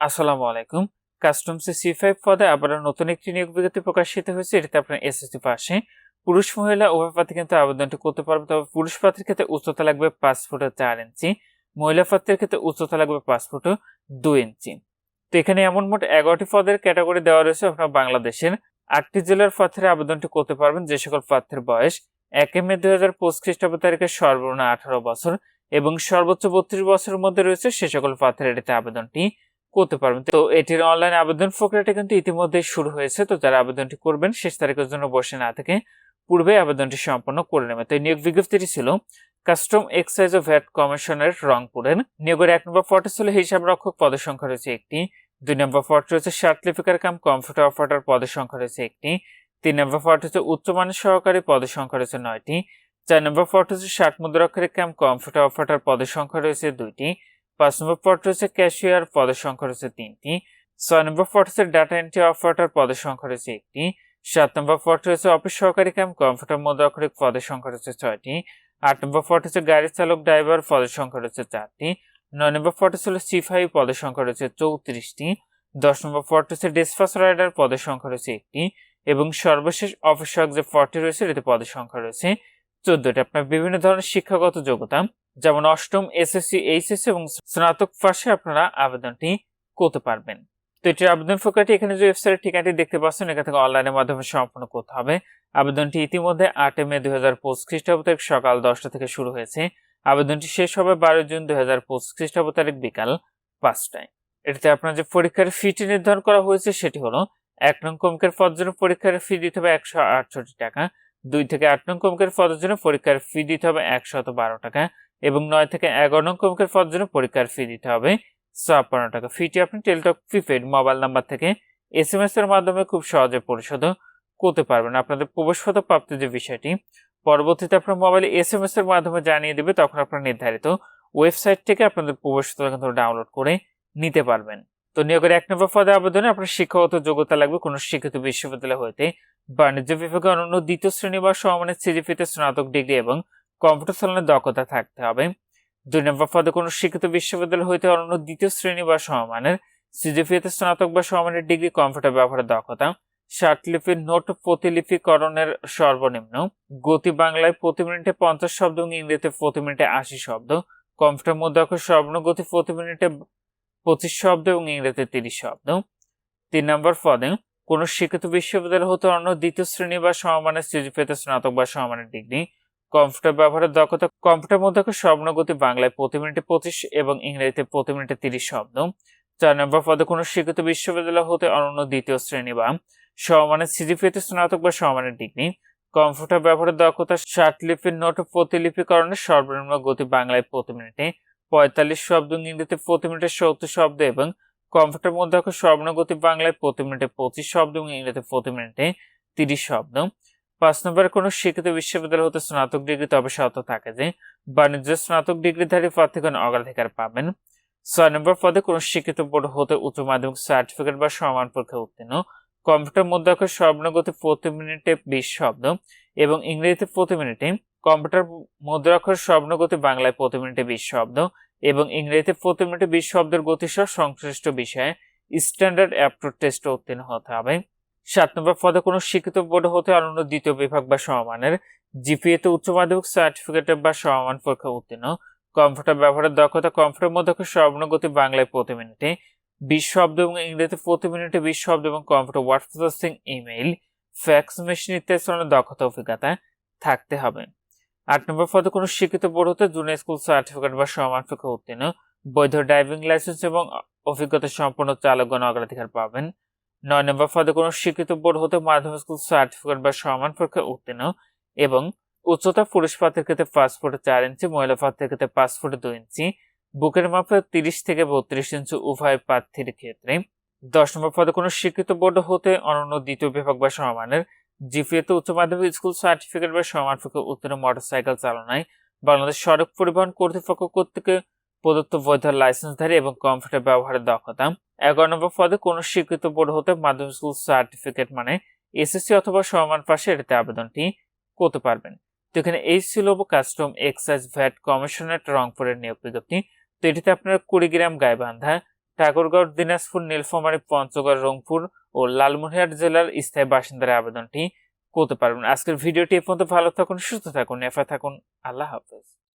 আসসালামু আলাইকুম। কাস্টমসে C five পদে আবার নতুন একটি নিয়োগ বিজ্ঞপ্তি প্রকাশিত হয়েছে। এটাতে আপনার এসএসসি পাশে পুরুষ, মহিলা উভয় প্রার্থী কিন্তু আবেদনটি করতে পারবে। তবে পুরুষ প্রার্থীর ক্ষেত্রে উচ্চতা লাগবে পাঁচ ফুট চার ইঞ্চি, মহিলা প্রার্থীর ক্ষেত্রে উচ্চতা লাগবে পাঁচ ফুট দুই ইঞ্চি। তো এখানে এমন মোট এগারোটি পদের ক্যাটাগরি দেওয়া রয়েছে। আপনার বাংলাদেশের আটটি জেলার প্রার্থীরা আবেদনটি করতে পারবেন। যে সকল প্রার্থীর বয়স একে মে দুই হাজার পঁচিশ খ্রিস্টাব্দ তারিখে সর্বনিম্ন আঠারো বছর এবং সর্বোচ্চ বত্রিশ বছরের মধ্যে রয়েছে, সে সকল প্রার্থীরা এটিতে আবেদনটি করতে পারবেন। তো এটির অনলাইন আবেদন প্রক্রিয়াটা কিন্তু ইতিমধ্যে শুরু হয়েছে। তো যারা আবেদনটি করবেন, শেষ তারিখের জন্য বসে না থেকে পূর্বে আবেদনটি সম্পন্ন করে নেবে তো নিয়োগ বিজ্ঞপ্তিটি ছিল কাস্টম এক্সাইজ ও ভ্যাট কমিশনের রংপুরের। নিয়োগের এক নম্বর পদে ছিল হিসাব রক্ষক পদের সংখ্যা রয়েছে একটি। দুই নম্বর পদ রয়েছে সার্টিফিকার কাম কম্পিউটার অপারেটর পদের সংখ্যা রয়েছে একটি। তিন নম্বর পদ হচ্ছে উচ্চমানের সহকারী পদের সংখ্যা রয়েছে নয়টি। চার নম্বর পদ হচ্ছে ষাট মুদ্রাক্ষরিক কাম কম্পিউটার অপারেটর পদের সংখ্যা রয়েছে দুইটি। পাঁচ নম্বর পদ রয়েছে ক্যাশিয়ার পদের সংখ্যা রয়েছে তিনটি। ছয় নম্বর পদ হচ্ছে ডাটা এন্ট্রি অপারেটর পদের সংখ্যা রয়েছে একটি। সাত নম্বর পদ রয়েছে অফিস সহকারী কাম কম্পিউটার মুদ্রাক্ষরিক পদের সংখ্যা রয়েছে ছয়টি। আট নম্বর পদ হচ্ছে গাড়ি চালক ড্রাইভার পদের সংখ্যা রয়েছে চারটি। নয় নম্বর পদ ছিল সিফাই পদের সংখ্যা রয়েছে চৌত্রিশটি। দশ নম্বর পদ হচ্ছে ডিসপাস রাইডার পদের সংখ্যা রয়েছে একটি। এবং সর্বশেষ অফিস যে পদটি রয়েছে এতে পদের সংখ্যা রয়েছে চোদ্দটি আপনার বিভিন্ন ধরনের শিক্ষাগত যোগ্যতা, যেমন অষ্টম এসএসসি, এইচএসসি এবং স্নাতক পাশে আপনারা আবেদনটি করতে পারবেন। তো এটির আবেদন প্রক্রিয়াটি এখানে যে ওয়েবসাইটের ঠিকানাটি দেখতে পাচ্ছেন এখান থেকে অনলাইনের মাধ্যমে সম্পন্ন করতে হবে। আবেদনটি ইতিমধ্যে আটই মে দুই হাজার পঁচিশ খ্রিস্টাব্দ তারিখ সকাল দশটা থেকে শুরু হয়েছে। আবেদনটি শেষ হবে বারো জুন দুই হাজার পঁচিশ খ্রিস্টাব্দ তারিখ বিকাল পাঁচটায়। এটিতে আপনার যে পরীক্ষার ফিটি নির্ধারণ করা হয়েছে, সেটি হলো এক নং কমকের জন্য পরীক্ষার ফি দিতে হবে একশো আটষট্টি টাকা। দুই থেকে আট নং কমকের পদের জন্য পরীক্ষার ফি দিতে হবে একশত বারো টাকা, এবং নয় থেকে এগারো নং কমকের পদের জন্য পরীক্ষার ফি দিতে হবে ছাপ্পান্ন টাকা। ফিটি আপনি টেলটক প্রিপেড মোবাইল নাম্বার থেকে এস এম এস এর মাধ্যমে খুব সহজে পরিশোধ করতে পারবেন। আপনাদের প্রবেশপত্র প্রাপ্তির যে বিষয়টি, পরবর্তীতে আপনার মোবাইলে এস এম এস এর মাধ্যমে জানিয়ে দেবে, তখন আপনার নির্ধারিত ওয়েবসাইট থেকে আপনাদের প্রবেশপত্র কিন্তু ডাউনলোড করে নিতে পারবেন। তো নিয়োগের এক নম্বর পদে আবেদনে আপনার শিক্ষাগত যোগ্যতা লাগবে কোনো শিক্ষিত বিশ্ববিদ্যালয় হইতে বাণিজ্য বিভাগে অনন্য দ্বিতীয় শ্রেণি বা সমানের সিজিপিতে স্নাতক ডিগ্রি এবং কম্পিউটার চালানোর দক্ষতা থাকতে হবে। দুই নম্বর পদে কোনো শিক্ষিত বিশ্ববিদ্যালয় হইতে অনন্য দ্বিতীয় শ্রেণি বা সমমানের সিজিপিতে স্নাতক বা সমমানের ডিগ্রি কম্পিউটার ব্যবহারের দক্ষতা। ষাটলিপির নোট প্রতিলিপিকরণের সর্বনিম্ন। গতি বাংলায় প্রতি মিনিটে পঞ্চাশ শব্দ এবং ইংরেজিতে প্রতি মিনিটে আশি শব্দ। কম্পিউটার মধ্যে সর্বনিম্ন গতি প্রতি মিনিটে পঁচিশ শব্দ এবং ইংরেজিতে তিরিশ শব্দ। তিন নম্বর পদে, কোন শিক্ষিত বিশ্ববিদ্যালয় হতে অন্য দ্বিতীয় শ্রেণি বা সমমানের সিজিপিতে স্নাতক বা সমমানের ডিগ্রি। কম্পিউটার ব্যবহারের দক্ষতা, কম্পিউটার মধ্যে স্বর্ণগতি বাংলায় প্রতি মিনিটে পঁচিশ এবং ইংরেজিতে প্রতি মিনিটে তিরিশ শব্দ। চার নম্বর পদে, কোনো শিক্ষিত বিশ্ববিদ্যালয় হতে অনন্য দ্বিতীয় শ্রেণি বা সমমানের সিজিপিতে স্নাতক বা সমমানের ডিগ্রি। কম্পিউটার ব্যবহারের দক্ষতা, ষাট লিপির নোট প্রতিলিপিকরণের সর্বনিম্ন গতি বাংলায় প্রতি মিনিটে পঁয়তাল্লিশ শব্দ ইংরেজিতে প্রতি মিনিটে সত্তর শব্দ এবং কম্পিউটার মধ্যে সর্বনগতি বাংলায় প্রতি মিনিটে পঁচিশ শব্দ এবং ইংরেজিতে প্রতি মিনিটে তিরিশ শব্দ। পাঁচ নম্বরে কোনো শিক্ষিত বিশ্ববিদ্যালয় হতে স্নাতক ডিগ্রি তবে শর্ত থাকে যে বাণিজ্য স্নাতক ডিগ্রিধারী প্রার্থীগণ অগ্রাধিকার পাবেন। ছয় নম্বর পদে কোনো শিক্ষিত বোর্ড হতে উচ্চ মাধ্যমিক সার্টিফিকেট বা সমান পরীক্ষা উত্তীর্ণ। কম্পিউটার মধ্যে সর্বনগতি প্রতি মিনিটে বিশ শব্দ এবং ইংরেজিতে প্রতি মিনিটে কম্পিউটার মুদ্রাক্ষর স্বর্ণগতি বাংলায় প্রতি মিনিটে বিশ শব্দ এবং ইংরেজিতে প্রতি মিনিটে বিশ শব্দের গতিসহ সংশ্লিষ্ট বিষয়ে স্ট্যান্ডার্ড অ্যাপটোর টেস্ট উত্তীর্ণ হতে হবে। সাত নম্বর পদে কোনো শিক্ষিত বোর্ড হতে অনন্য দ্বিতীয় বিভাগ বা সমমানের জিপিএতে উচ্চ মাধ্যমিক সার্টিফিকেট বা সমমান পরীক্ষা উত্তীর্ণ। কম্পিউটার ব্যবহারের দক্ষতা কম্পিউটার মধ্যে স্বর্ণগতি বাংলায় প্রতি মিনিটে বিশ শব্দ এবং ইংরেজিতে প্রতি মিনিটে বিশ শব্দ এবং computer word processing email fax machine ইত্যাদি দক্ষতা অভিজ্ঞতা থাকতে হবে। আট নম্বর পদে কোনো শিক্ষিত বোর্ড হতে জুনিয়র স্কুল সার্টিফিকেট বা পরীক্ষা উত্তীর্ণ, বৈধ ড্রাইভিং লাইসেন্স এবং অভিজ্ঞতা সম্পন্ন চালকগণ অগ্রাধিকার পাবেন। নয় নম্বর পদে কোনো শিক্ষিত বোর্ড হতে মাধ্যমিক স্কুল সার্টিফিকেট বা সমান পরীক্ষা উত্তীর্ণ এবং উচ্চতা পুরুষ পাত্রের ক্ষেত্রে পাঁচ ফুটে চার ইঞ্চি, মহিলা পাত্রের ক্ষেত্রে পাঁচ ফুটে দুই ইঞ্চি, বুকের মাপে তিরিশ থেকে বত্রিশ ইঞ্চি উভয় প্রার্থীর ক্ষেত্রে। দশ নম্বর পদে কোনো শিক্ষিত বোর্ড হতে অনন্য দ্বিতীয় বিভাগ বা সমানের জিপিএতে উচ্চ মাধ্যমিক স্কুল সার্টিফিকেট বা সমানপক্ষে উত্তীর্ণ মোটরসাইকেল চালনায় বাংলাদেশ সড়ক পরিবহন কর্তৃপক্ষ কর্তৃক প্রদত্ত বৈধ লাইসেন্সধারী এবং কম্পিউটার ব্যবহারের দক্ষতা এগারো নম্বর পদে কোনো স্বীকৃত বোর্ড হতে মাধ্যমিক স্কুল সার্টিফিকেট মানে এসএসসি অথবা সমান পাশে এটাতে আবেদনটি করতে পারবেন। তো এখানে এই ছিল কাস্টম এক্সাইজ ভ্যাট কমিশনার রংপুরের নিয়োগ বিজ্ঞপ্তি। তো এটিতে আপনারা কুড়িগ্রাম, গাইবান্ধা, ঠাকুরগাঁও, দিনাজপুর, নীলফামারী, পঞ্চগড়, রংপুর ও লালমনিরহাট জেলার স্থায়ী বাসিন্দারা আবেদনটি করতে পারবেন। আজকের ভিডিওটি এ পর্যন্ত। ভালো থাকুন, সুস্থ থাকুন এফা থাকুন। আল্লাহ হাফেজ।